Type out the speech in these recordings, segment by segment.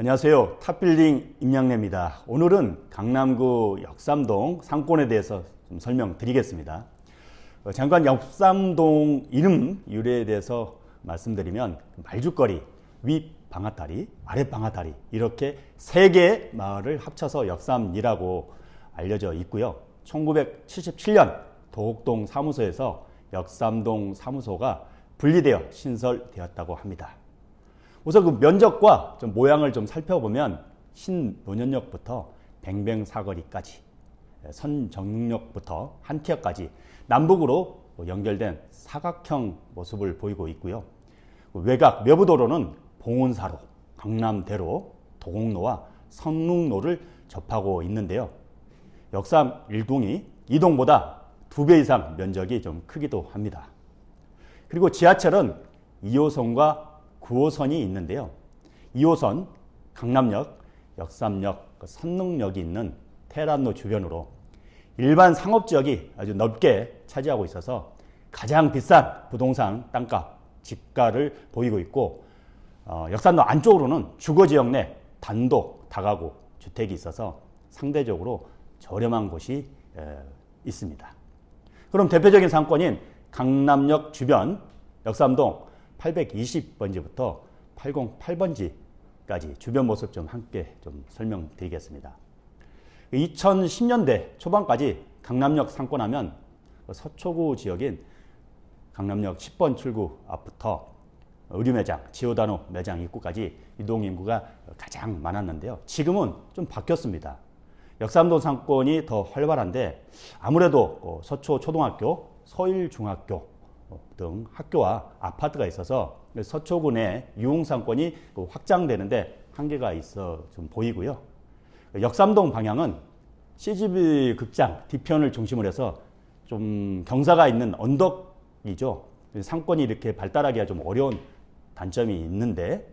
안녕하세요. 탑빌딩 임양래입니다. 오늘은 강남구 역삼동 상권에 대해서 좀 설명드리겠습니다. 어, 잠깐 역삼동 이름 유래에 대해서 말씀드리면 말죽거리, 윗 방아다리, 아랫 방아다리 이렇게 세 개의 마을을 합쳐서 역삼이라고 알려져 있고요. 1977년 도곡동 사무소에서 역삼동 사무소가 분리되어 신설되었다고 합니다. 우선 그 면적과 좀 모양을 좀 살펴보면 신노년역부터 뱅뱅사거리까지 선정역부터 한티역까지 남북으로 연결된 사각형 모습을 보이고 있고요. 외곽 외부도로는 봉은사로, 강남대로, 도곡로와 성능로를 접하고 있는데요. 역삼 1동이 2동보다 두배 이상 면적이 좀 크기도 합니다. 그리고 지하철은 2호선과 9호선이 있는데요. 2호선 강남역, 역삼역, 그 선릉역이 있는 테란로 주변으로 일반 상업 지역이 아주 넓게 차지하고 있어서 가장 비싼 부동산 땅값, 집가를 보이고 있고 어, 역삼로 안쪽으로는 주거 지역 내 단독 다가구 주택이 있어서 상대적으로 저렴한 곳이 에, 있습니다. 그럼 대표적인 상권인 강남역 주변 역삼동 820번지부터 808번지까지 주변 모습 좀 함께 좀 설명드리겠습니다. 2010년대 초반까지 강남역 상권하면 서초구 지역인 강남역 10번 출구 앞부터 의류 매장, 지오다노 매장 입구까지 이동 인구가 가장 많았는데요. 지금은 좀 바뀌었습니다. 역삼동 상권이 더 활발한데 아무래도 어, 서초 초등학교, 서일 중학교 등 학교와 아파트가 있어서 서초구 내 유흥상권이 그 확장되는데 한계가 있어 좀 보이고요. 역삼동 방향은 CGV 극장 뒤편을 중심으로 해서 좀 경사가 있는 언덕이죠. 상권이 이렇게 발달하기가 좀 어려운 단점이 있는데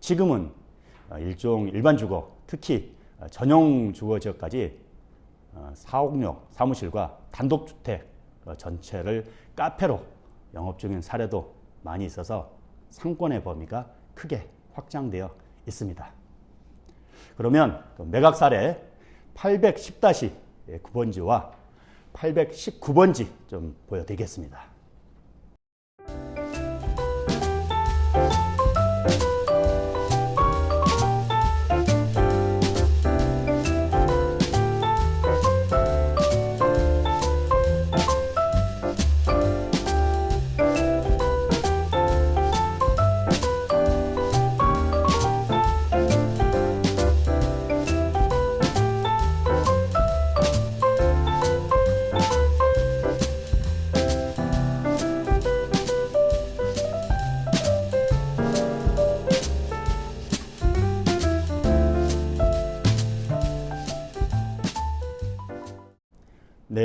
지금은 일종 일반 주거, 특히 전용 주거 지역까지 사옥역 사무실과 단독주택 전체를 카페로 영업 중인 사례도 많이 있어서 상권의 범위가 크게 확장되어 있습니다. 그러면 그 매각 사례 810-9번지와 819번지 좀 보여드리겠습니다.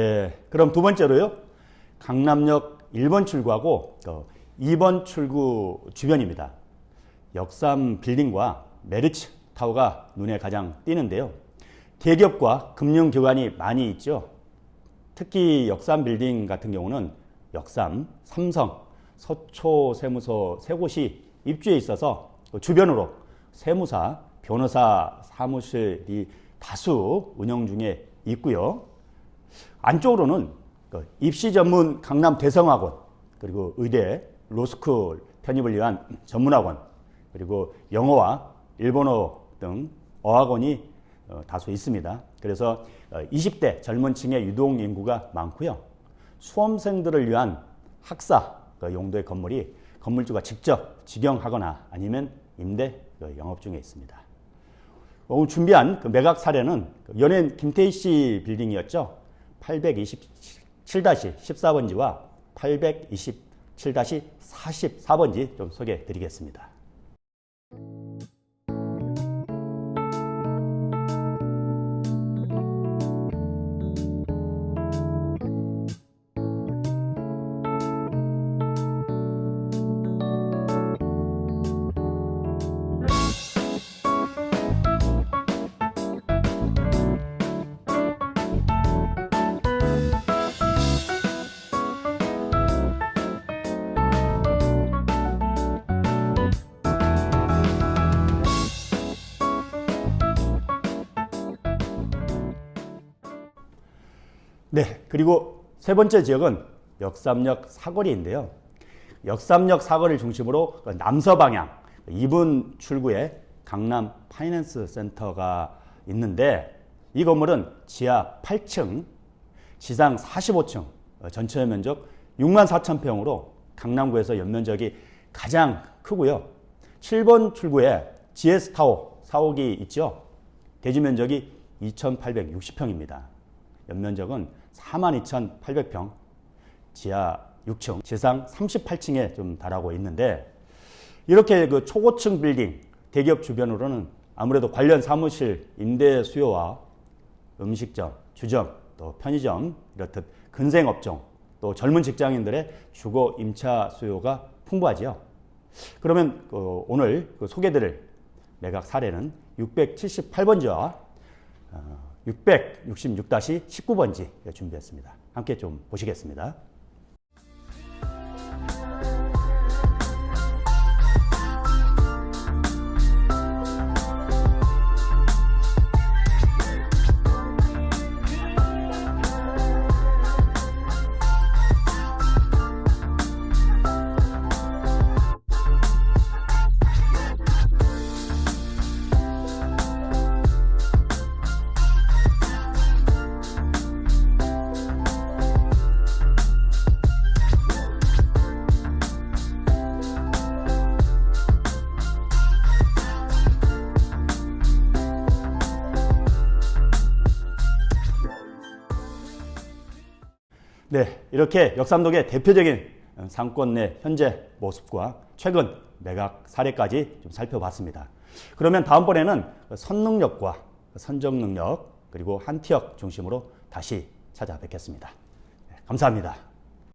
네, 그럼 두 번째로요. 강남역 1번 출구하고 2번 출구 주변입니다. 역삼 빌딩과 메리츠 타워가 눈에 가장 띄는데요. 대기업과 금융기관이 많이 있죠. 특히 역삼 빌딩 같은 경우는 역삼, 삼성, 서초 세무서 세 곳이 입주해 있어서 주변으로 세무사, 변호사 사무실이 다수 운영 중에 있고요. 안쪽으로는 그 입시 전문 강남 대성학원 그리고 의대 로스쿨 편입을 위한 전문학원 그리고 영어와 일본어 등 어학원이 어, 다수 있습니다. 그래서 20대 젊은 층의 유동 인구가 많고요. 수험생들을 위한 학사 그 용도의 건물이 건물주가 직접 직영하거나 아니면 임대 그 영업 중에 있습니다. 오늘 준비한 그 매각 사례는 연예인 김태희 씨 빌딩이었죠. 827-14번지와 827-44번지 좀 소개해 드리겠습니다. 네, 그리고 세 번째 지역은 역삼역 사거리인데요. 역삼역 사거리를 중심으로 그 남서 방향 2분 출구에 강남 파이낸스 센터가 있는데 이 건물은 지하 8층, 지상 45층, 어, 전체 면적 6만 4천 평으로 강남구에서 연면적이 가장 크고요. 7번 출구에 GS 타워 사옥이 있죠. 대지 면적이 2,860평입니다. 연면적은 42,800평, 지하 6층, 지상 38층에 좀 달하고 있는데 이렇게 그 초고층 빌딩 대기업 주변으로는 아무래도 관련 사무실 임대 수요와 음식점, 주점, 또 편의점 이렇듯 근생 업종, 또 젊은 직장인들의 주거 임차 수요가 풍부하지요. 그러면 그 오늘 그 소개드릴 매각 사례는 678번지와 666-19번지 준비했습니다. 함께 좀 보시겠습니다. 네, 이렇게 역삼동의 대표적인 상권 내 현재 모습과 최근 매각 사례까지 좀 살펴봤습니다. 그러면 다음번에는 선능력과 선정 능력 그리고 한티역 중심으로 다시 찾아뵙겠습니다. 네, 감사합니다.